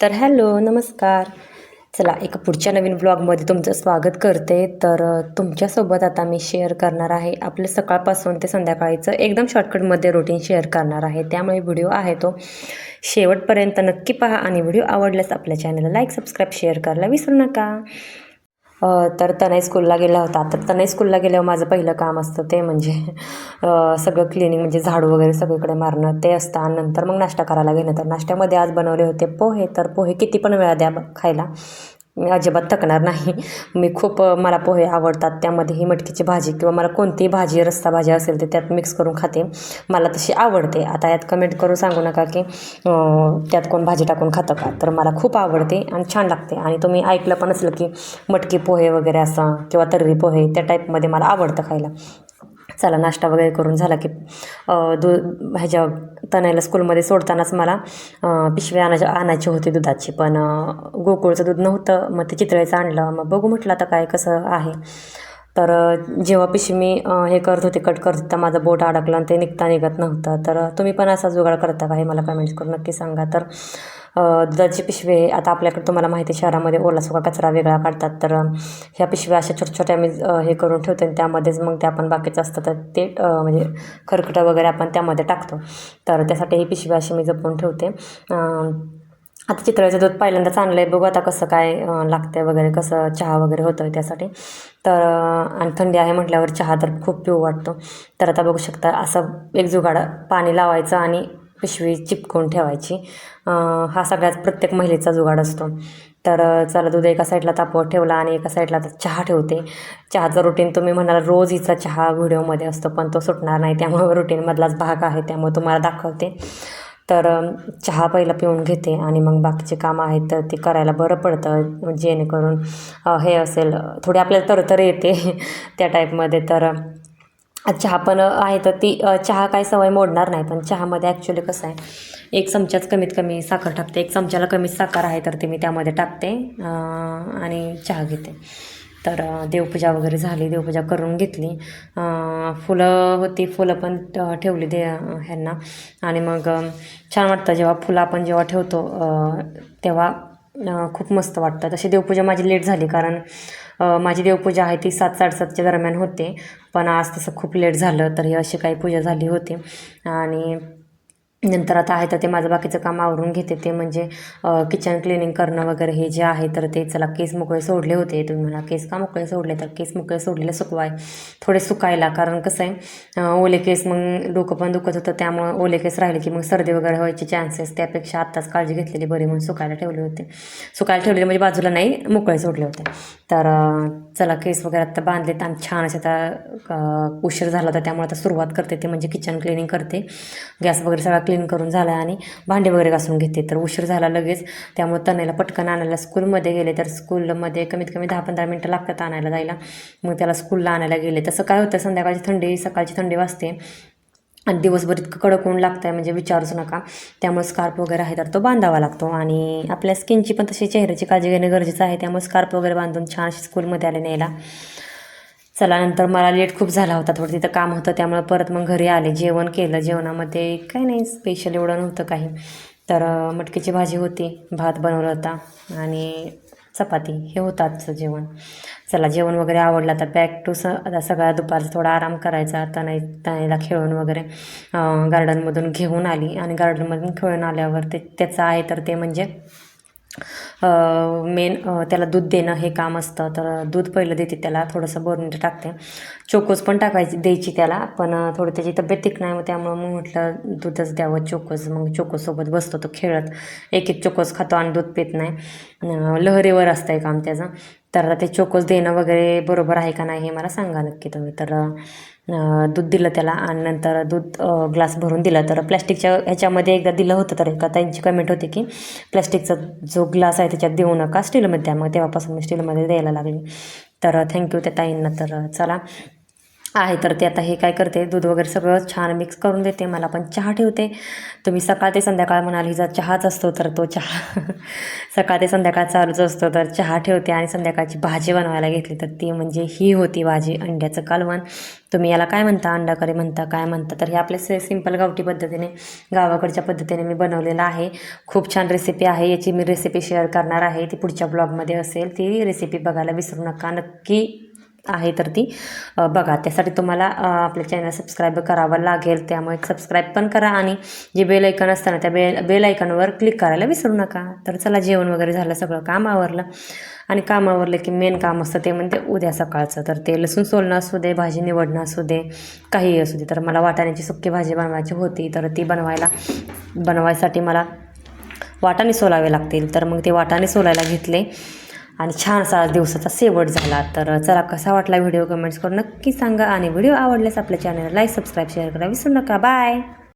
तर हॅलो नमस्कार. चला एका पुढच्या नवीन ब्लॉगमध्ये तुमचं स्वागत करते. तर तुमच्यासोबत आता मी शेअर करणार आहे. आपलं सकाळपासून ते संध्याकाळीचं एकदम शॉर्टकटमध्ये रुटीन शेअर करणार आहे. त्यामुळे व्हिडिओ आहे तो. शेवटपर्यंत नक्की पहा आणि व्हिडिओ आवडल्यास आपल्या चॅनलला लाईक सबस्क्राईब शेअर करायला विसरू नका. तर तनय स्कूलला गेला होता. तर तनय स्कूलला गेल्यावर माझं पहिलं काम असतं ते म्हणजे सगळं क्लिनिंग म्हणजे झाडू वगैरे सगळीकडे मारणं ते असतं. आणि नंतर मग नाश्ता करायला घेणं तर नाश्त्यामध्ये आज बनवले होते पोहे. तर पोहे किती पण वेळा द्या खायला. अजिबात थकणार नाही. मी खूप मला पोहे आवडतात. त्यामध्ये ही मटकीची भाजी किंवा मला कोणतीही भाजी रस्सा भाजी असेल ते त्यात मिक्स करून खाते. मला तशी आवडते. आता यात कमेंट करून सांगू नका की त्यात कोण भाजी टाकून खातं का? तर मला खूप आवडते आणि छान लागते. आणि तुम्ही ऐकलं पण असलं की मटकी पोहे वगैरे असं किंवा तर्री पोहे त्या टाईपमध्ये मला आवडतं खायला. चला नाश्ता वगैरे करून झाला की दू दूध ह्याच्या तनयला स्कूलमध्ये सोडतानाच मला पिशवी आणायची आणायची होती दुधाची. पण गोकुळचं दूध नव्हतं मग ते चितळेचं आणलं. मग बघू म्हटलं आता काय कसं आहे. तर जेव्हा पिशवी मी हे करत होते कट करत होते तर माझं बोट अडकलं आणि ते निघता निघत नव्हतं. तर तुम्ही पण असा जुगाड करता का हे मला कमेंट्स करून नक्की सांगा. तर दुधाची पिशवी आहे. आता आपल्याकडे तुम्हाला माहिती आहे शहरामध्ये ओला सुका कचरा वेगळा काढतात तर ह्या पिशव्या अशा छोट्या छोट्या मी हे करून ठेवते आणि त्यामध्येच मग ते आपण बाकीचं असतं तर ते म्हणजे खरकटं वगैरे आपण त्यामध्ये टाकतो. तर त्यासाठी ही पिशवी अशी मी जपून ठेवते. आता चितळेचं दूध पहिल्यांदाच आणलं आहे बघू आता कसं काय लागतं लागतंय वगैरे कसं चहा वगैरे होतं आहे त्यासाठी. तर आणि थंडी आहे म्हटल्यावर चहा तर खूप पिऊ वाटतो. तर आता बघू शकता असं एक जुगाड पाणी लावायचं आणि पिशवी चिपकवून ठेवायची. हा सगळ्यात प्रत्येक महिलेचा जुगाड असतो. तर चला दूध एका साईडला तापवत ठेवला आणि एका साईडला चहा ठेवते. चहाचं रुटीन तुम्ही म्हणाल रोज हिचा चहा व्हिडिओमध्ये असतो पण तो सुटणार नाही. त्यामुळे रुटीनमधलाच भाग आहे त्यामुळे तुम्हाला दाखवते. तर चहा पहिला पिऊन घेते आणि मग बाकीचे कामं आहेत तर ते करायला बरं पडतं. जेणेकरून हे असेल थोडी आपल्याला तरतर येते त्या टाईपमध्ये तर चहा पण आहे तर ती चहा काय सवय मोडणार नाही पण चहामध्ये ॲक्च्युली कसं आहे एक चमच्याच कमीत कमी साखर टाकते एक चमच्याला कमीच साखर आहे तर ती मी त्यामध्ये टाकते आणि चहा घेते. तर देवपूजा वगैरे झाली देवपूजा करून घेतली. फुलं होती फुलं पण ठेवली दे ह्यांना. आणि मग छान वाटतं जेव्हा फुलं आपण जेव्हा ठेवतो तेव्हा खूप मस्त वाटतं तशी देवपूजा माझी लेट झाली कारण माझी देवपूजा आहे ती सात साडेसातच्या दरम्यान होते. पण आज तसं खूप लेट झालं तर ही अशी काही पूजा झाली होती. आणि नंतर आता आहे तर ते माझं बाकीचं काम आवरून घेते. ते म्हणजे किचन क्लिनिंग करणं वगैरे हे जे आहे तर ते चला केस मोकळे सोडले होते. तुम्ही म्हणा केस का मोकळे सोडले? तर केस मोकळे सोडलेले सुकवाय. थोडे सुकायला. कारण कसं आहे ओले केस मग डोकं पण दुखत होतं. त्यामुळं ओले केस राहिले की मग सर्दी वगैरे व्हायचे चान्सेस त्यापेक्षा आत्ताच काळजी घेतलेली बरी म्हणून सुकायला ठेवले होते. सुकायला ठेवलेले म्हणजे बाजूला नाही मोकळे सोडले होते. तर चला केस वगैरे आता बांधलेत आणि छान असे आता उशीर झाला होता. त्यामुळे आता सुरुवात करते ते म्हणजे किचन क्लिनिंग करते. गॅस वगैरे सगळा क्लीन करून झाला आणि भांडे वगैरे घासून घेते. तर उशीर झाला लगेच. त्यामुळे तनयला पटकन आणायला स्कूलमध्ये गेले तर स्कूलमध्ये कमीत कमी दहा पंधरा मिनटं लागतात आणायला जायला. मग त्याला स्कूलला आणायला गेले. तसं काय होतं संध्याकाळची थंडी सकाळची थंडी वाजते. आणि दिवसभर इतकं कडक ऊन लागतं आहे म्हणजे विचारूच नका. त्यामुळे स्कार्फ वगैरे आहे तर तो बांधावा लागतो. आणि आपल्या स्किनची पण तशी चेहऱ्याची काळजी घेणे गरजेचं आहे. त्यामुळे स्कार्फ वगैरे बांधून छान अशी स्कूलमध्ये आले न्यायला. चला नंतर मला लेट खूप झाला होता. थोडं तिथं काम होतं त्यामुळे परत मग घरी आले. जेवण केलं. जेवणामध्ये काही नाही स्पेशल एवढं नव्हतं काही. तर मटकीची भाजी होती भात बनवला होता आणि चपाती. हे होतं आजचं जेवण. चला जेवण वगैरे आवडलं. तर बॅक टू स आता सगळा दुपारचा थोडा आराम करायचा. तनाई तनाईला खेळून वगैरे गार्डनमधून घेऊन आली. आणि गार्डनमधून खेळून आल्यावर ते त्याचं आहे तर ते म्हणजे मेन त्याला दूध देणं हे काम असतं. तर दूध पहिलं देते त्याला थोडंसं बोरमिट टाकते. चोकोस पण टाकायची द्यायची त्याला पण थोडी त्याची तब्येत ठीक नाही मग त्यामुळं मग म्हटलं दूधच द्यावं चोकोस मग चोकोसोबत बसतो तो खेळत. एक एक चोकोस खातो आणि दूध पित नाही. लहरीवर असतं आहे काम त्याचं. तर ते चोकोस देणं वगैरे बरोबर आहे का नाही हे मला सांगा नक्की तुम्ही. तर दूध दिलं त्याला आणि नंतर दूध ग्लास भरून दिला. तर प्लॅस्टिकच्या ह्याच्यामध्ये एकदा दिलं होतं तर एका त्यांची कमेंट होती की प्लॅस्टिकचा जो ग्लास आहे त्याच्यात देऊ नका स्टीलमध्ये. द्या मग तेव्हापासून मी स्टीलमध्ये द्यायला लागली. तर थँक्यू त्या ताईंना. तर चला. आहे तर ते आता हे काय करते दूध वगैरे सगळं छान मिक्स करून देते मला पण चहा ठेवते. तुम्ही सकाळ ते संध्याकाळ म्हणाल हिचा चहाच असतो तर तो चहा. सकाळ ते संध्याकाळ चालूच असतो तर चहा ठेवते आणि संध्याकाळची भाजी बनवायला घेतली तर ती म्हणजे ही होती भाजी अंड्याचं कालवण. तुम्ही याला काय म्हणता? अंडाकरी म्हणता काय म्हणता? तर हे आपल्या सिंपल गावठी पद्धतीने गावाकडच्या पद्धतीने मी बनवलेलं आहे. खूप छान रेसिपी आहे याची मी रेसिपी शेअर करणार आहे. ती पुढच्या ब्लॉगमध्ये असेल ती रेसिपी बघायला विसरू नका. नक्की आहे तर ती. बघा त्यासाठी तुम्हाला आपल्या चॅनल सबस्क्राईब करावं लागेल. त्यामुळे सबस्क्राईब पण करा आणि जे बेल ऐकन असतं ना त्या बेल बेल ऐकनवर क्लिक करायला विसरू नका. तर चला जेवण वगैरे झालं सगळं काम आवरलं. आणि काम आवरलं की मेन काम असतं ते म्हणजे उद्या सकाळचं. तर ते लसूण सोलणं असू दे भाजी निवडणं असू दे काहीही असू दे. तर मला वाटाण्याची सुक्की भाजी बनवायची होती तर ती बनवायला बनवायसाठी मला वाटाणे सोलावे लागतील. तर मग ते वाटाणे सोलायला घेतले. आणि छान सारा दिवसाचा शेवट झाला. तर चला कसा वाटला व्हिडिओ कमेंट्स करून नक्की सांगा. आणि व्हिडिओ आवडल्यास आपल्या चॅनलला लाईक सबस्क्राईब शेअर करा विसरू नका. बाय